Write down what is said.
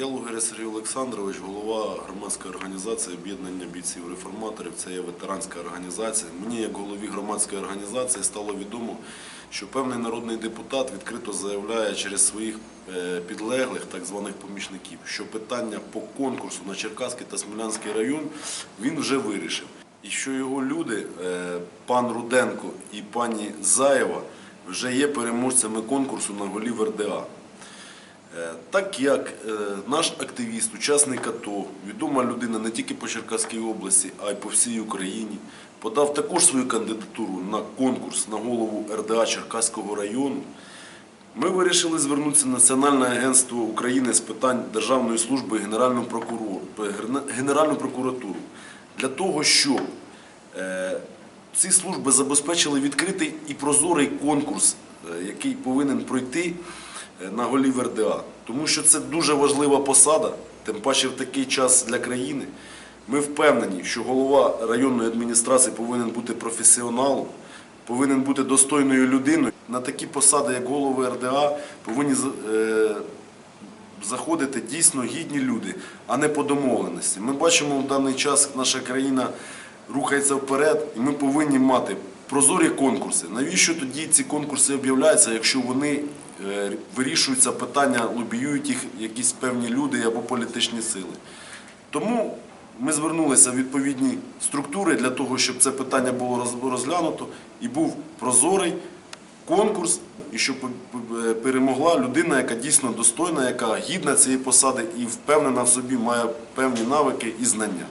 Я Лугеря Сергій Олександрович, голова громадської організації об'єднання бійців реформаторів. Це є ветеранська організація. Мені, як голові громадської організації, стало відомо, що певний народний депутат відкрито заявляє через своїх е, підлеглих, так званих помічників, що питання по конкурсу на Черкаський та Смілянський район він вже вирішив. І що його люди, е, пан Руденко і пані Заєва, вже є переможцями конкурсу на голів РДА. Е, Так як е, наш активіст, учасник АТО, відома людина не тільки по Черкаській області, а й по всій Україні, подав також свою кандидатуру на конкурс на голову РДА Черкаського району, ми вирішили звернутися в Національне агентство України з питань Державної служби Генеральну, Генеральну прокуратуру для того, щоб е, ці служби забезпечили відкритий і прозорий конкурс, який повинен пройти на голів РДА. Тому що це дуже важлива посада, тим паче в такий час для країни. Ми впевнені, що голова районної адміністрації повинен бути професіоналом, повинен бути достойною людиною. На такі посади, як голови РДА, повинні е, заходити дійсно гідні люди, а не по домовленості. Ми бачимо в даний час наша країна рухається вперед, і ми повинні мати прозорі конкурси. Навіщо тоді ці конкурси об'являються, якщо вони е, вирішуються питання, лобіюють їх якісь певні люди або політичні сили? Тому ми звернулися в відповідні структури для того, щоб це питання було розглянуто і був прозорий конкурс, і щоб е, перемогла людина, яка дійсно достойна, яка гідна цієї посади і впевнена в собі, має певні навики і знання.